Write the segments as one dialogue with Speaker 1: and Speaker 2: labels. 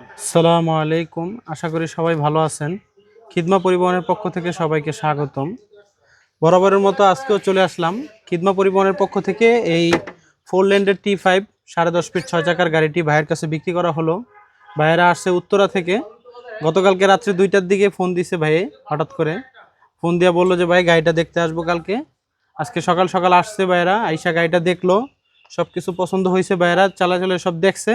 Speaker 1: আসসালামু আলাইকুম। আশা করি সবাই ভালো আছেন। খিদমা পরিবহনের পক্ষ থেকে সবাইকে স্বাগতম। বরাবরের মতো আজকেও চলে আসলাম। খিদমা পরিবহনের পক্ষ থেকে এই ফোর ল্যান্ডের টি ফাইভ সাড়ে দশ ফিট ছয় চাকার গাড়িটি ভাইয়ের কাছে বিক্রি করা হলো। ভাইয়েরা আসছে উত্তরা থেকে। গতকালকে রাত্রে দুইটার দিকে ফোন দিছে ভাইয়ে হঠাৎ করে। ফোন দিয়ে বলল যে, ভাই, গাড়িটা দেখতে আসব কালকে। আজকে সকাল সকাল আসছে ভাইয়েরা, আইসা গাড়িটা দেখল। সব কিছু পছন্দ হয়েছে ভাইয়েরা, চালাচলে সব দেখছে।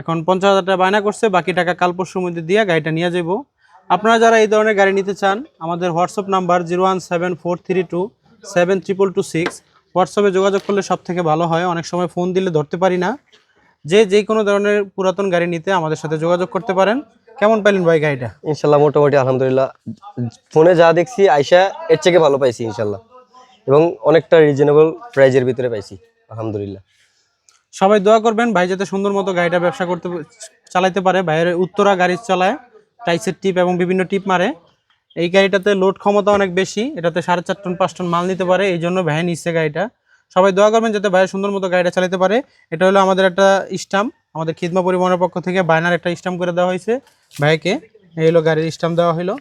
Speaker 1: এখন পঞ্চাশ হাজার টাকা বায়না করছে, বাকি টাকা কাল পরশুর মধ্যে দিয়ে গাড়িটা নিয়ে যাব আপনারা যারা এই ধরনের গাড়ি নিতে চান, আমাদের WhatsApp number zero one seven four three two seven triple two six হোয়াটসঅ্যাপে যোগাযোগ করলে সব থেকে ভালো হয়, অনেক সময় ফোন দিলে ধরতে পারি না। যে যে কোনো ধরনের পুরাতন গাড়ি নিতে আমাদের সাথে যোগাযোগ করতে পারেন। কেমন পাইলেন ভাই গাড়িটা?
Speaker 2: ইনশাল্লাহ মোটামুটি আলহামদুলিল্লাহ। ফোনে যা দেখছি, আইসা এর থেকে ভালো পাইছি ইনশাল্লাহ। এবং অনেকটা রিজনেবল প্রাইজের ভিতরে পাইছি, আলহামদুলিল্লাহ।
Speaker 1: সবাই দোয়া করবেন, ভাই যাতে সুন্দর মতো গাড়িটা ব্যবসা করতে চালাইতে পারে। ভাইয়ের উত্তরা গাড়ি চালায়, টাইসের টিপ এবং বিভিন্ন টিপ মারে। এই গাড়িটাতে লোড ক্ষমতা অনেক বেশি, এটাতে সাড়ে চার টন, পাঁচ টন মাল নিতে পারে, এই জন্য ভাই নিচ্ছে গাড়িটা। সবাই দোয়া করবেন যাতে ভাইয়ের সুন্দর মতো গাড়িটা চালাতে পারে। এটা হলো আমাদের একটা স্টাম্প, আমাদের খিদমা পরিবহনের পক্ষ থেকে বায়নার একটা স্টাম্প করে দেওয়া হয়েছে ভাইকে। এই হলো গাড়ির স্টাম্প দেওয়া হলো।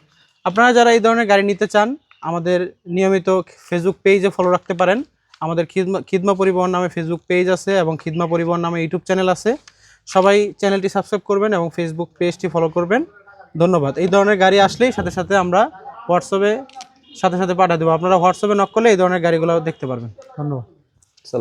Speaker 1: আপনারা যারা এই ধরনের গাড়ি নিতে চান, আমাদের নিয়মিত ফেসবুক পেজে ফলো রাখতে পারেন। আমাদের খিদমা খিদমা পরিবহন নামে ফেসবুক পেজ আছে এবং খিদমা পরিবহন নামে ইউটিউব চ্যানেল আছে। সবাই চ্যানেলটি সাবস্ক্রাইব করবেন এবং ফেসবুক পেজটি ফলো করবেন। ধন্যবাদ। এই ধরনের গাড়ি আসলেই সাথে সাথে আমরা হোয়াটসঅ্যাপে সাথে সাথে পাঠিয়ে দেবো। আপনারা হোয়াটসঅ্যাপে নক করলে এই ধরনের গাড়িগুলো দেখতে পারবেন। ধন্যবাদ।